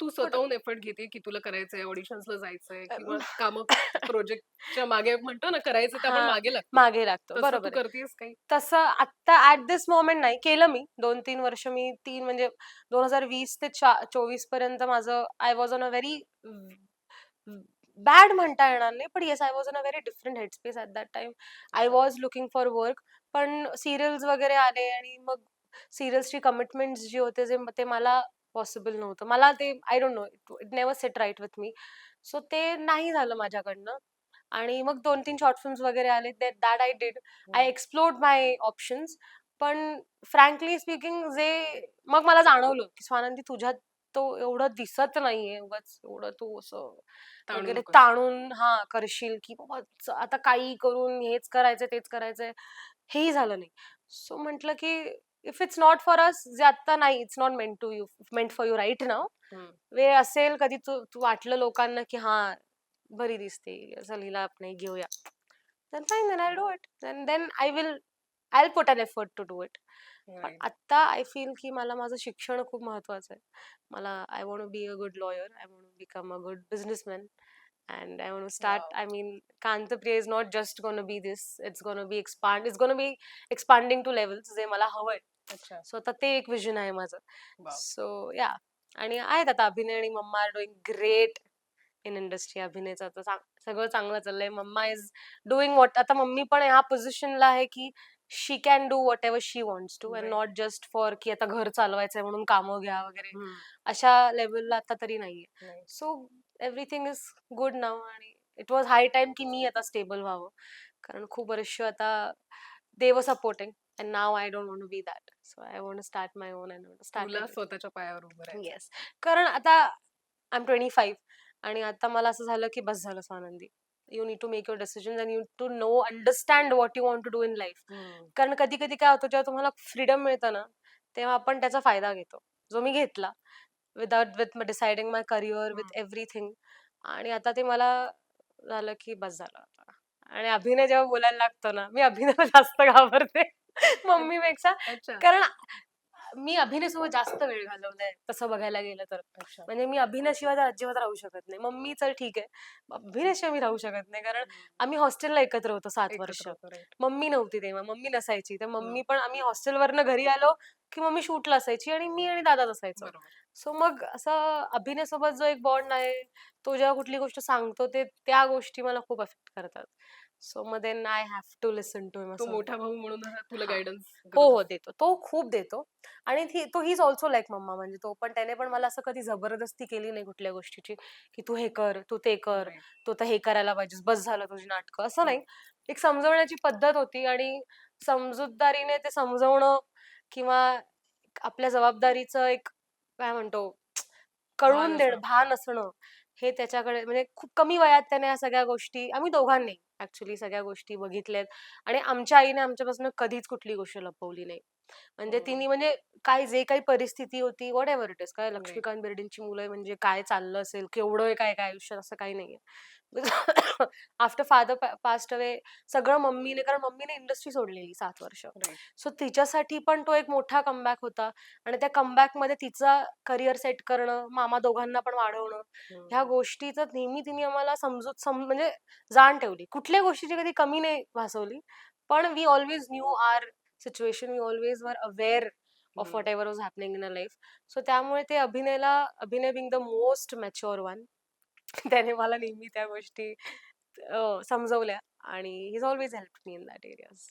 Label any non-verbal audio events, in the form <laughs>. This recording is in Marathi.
तू स्वतःहून एफर्ट घेते की तुला करायचंय ऑडिशन्सला जायचंय किंवा काम प्रोजेक्टच्या मागे म्हणतो ना करायचं आपण हा, मागे लागतो. मागे लागतो. तसं बरोबर तू. करतेस काही? तसं आता ऍट दिस मोमेंट नाही केलं मी. दोन तीन वर्ष मी तीन म्हणजे दोन हजार वीस ते चोवीसपर्यंत माझं I was on a very bad म्हणता येणार नाही पण yes I was on a very different headspace at that time I was looking for work पण सिरियल्स वगैरे आले आणि मग सिरियल्सची कमिटमेंट जी होते जे ते मला पॉसिबल नव्हतं. मला ते I don't know it never set right with me so ते नाही झालं माझ्याकडनं. आणि मग दोन तीन शॉर्ट फिल्म्स वगैरे आले that I did I explored my options पण फ्रँकली स्पीकिंग जे मग मला जाणवलं की स्वानंदी तुझ्यात तो एवढं दिसत नाहीये उगाच एवढं तू असं वगैरे. ताणून हा करशील की बाबा आता काही करून हेच करायचंय तेच करायचंय हेही झालं नाही. सो म्हटलं की if it's not for us जे आता नाही it's not meant to you meant for you right now. वेळ असेल कधी तू तू वाटलं लोकांना की हा बरी दिसते चल हिला आपण घेऊया. Then fine then I'll do it. Then then I will I'll put an effort to do it. पण Right. आता आय फील की मला माझं शिक्षण खूप महत्वाचं आहे. मला I want be a good lawyer I want become a good businessman and I want start Wow. I mean Kantpriya is not just gonna be this it's gonna be expand it's gonna be expanding to levels जे मला हवंय सो आता ते एक विजन आहे माझं. सो या आणि आहेत आता अभिनय आणि mamma are doing great in industry अभिनयचं चांग- सगळं चांगलं चाललंय मम्मा इज डुईंग वॉट आता मम्मी पण ह्या पोझिशनला आहे की she can do whatever she wants to and. Not just for की आता घर चालवायचंय म्हणून कामं घ्या वगैरे. अशा लेवलला आता तरी नाहीये. So everything is good now आणि इट वॉज हाय टाइम की मी आता स्टेबल व्हावं. कारण खूप वर्ष आता देव supporting and now I don't want be that so I want start my own and start स्वतःच्या पायावर उभं येस कारण आता आय एम ट्वेंटी फाईव्ह आणि आता मला असं झालं की बस झालं Swanandi. You need to make your decision and you to know understand what you want to do in life. कारण कधी कधी काय होतं जेव्हा तुम्हाला फ्रीडम मिळतं ना तेव्हा आपण त्याचा फायदा घेतो. जो मी घेतला. Without with deciding my career with everything आणि आता ते मला झालं की बस झालं आता. आणि अभिनय जेव्हा बोलायला लागतो ना मी अभिनयला जास्त घाबरते. <laughs> <laughs> मम्मीपेक्षा. कारण मी अभिनय सोबत जास्त वेळ घालवलाय तसं बघायला गेलं तर. अच्छा. म्हणजे मी अभिनयशिवाय तर अजिबात राहू शकत नाही. मम्मी तर ठीक आहे. अभिनयशिवाय मी राहू शकत नाही. कारण आम्ही हॉस्टेलला एकत्र होतो सात वर्ष. मम्मी नव्हती तेव्हा. मम्मी नसायची. तर मम्मी पण आम्ही हॉस्टेलवरनं घरी आलो की मम्मी शूटला असायची आणि मी आणि दादा असायचो. सो मग असं अभिनयसोबत जो एक बॉन्ड आहे तो जेव्हा कुठली गोष्ट सांगतो ते त्या गोष्टी मला खूप अफेक्ट करतात. सो मग then I have to listen to तो मोठा भाऊ म्हणून तुला हा. गायडन्स हो हो देतो. तो खूप देतो. आणि ती- तो हीच ऑल्सो लाईक मम्मा. म्हणजे तो पण त्याने पण मला असं कधी जबरदस्ती केली नाही कुठल्या गोष्टीची की तू हे कर तू ते कर तू तर हे करायला पाहिजेस बस झालं तुझी नाटकं. असं नाही. एक समजवण्याची पद्धत होती आणि समजूतदारीने ते समजवणं किंवा आपल्या जबाबदारीचं एक काय म्हणतो कळून भान देणं असणं. भान असणं हे त्याच्याकडे म्हणजे खूप कमी वयात त्याने या सगळ्या गोष्टी आम्ही दोघांनी ऍक्च्युली सगळ्या गोष्टी बघितल्यात. आणि आमच्या आईने आमच्यापासून कधीच कुठली गोष्ट लपवली नाही. म्हणजे हो. तिने म्हणजे काय जे काही परिस्थिती होती वॉट एव्हर इट इज काय लक्ष्मीकांत बेर्डेंची मुलं म्हणजे काय चाललं असेल केवढं काय काय आयुष्यात असं काही नाहीये. आफ्टर फादर पास्ट अवे सगळं मम्मीने कारण मम्मीने इंडस्ट्री सोडलेली सात वर्ष. सो तिच्यासाठी पण तो एक मोठा कमबॅक होता. आणि त्या कमबॅकमध्ये तिचा करिअर सेट करणं मामा दोघांना पण वाढवणं ह्या गोष्टीचं नेहमी तिने आम्हाला समजूत सम म्हणजे जाण ठेवली. कुठल्या गोष्टीची कधी कमी नाही भासवली. पण we always new are situation we always were aware of whatever was happening in a life so त्यामुळे ते अभिनयला Abhinay being the most mature one त्याने मला नेहमी त्या गोष्टी समजवल्या आणि his always help me in that areas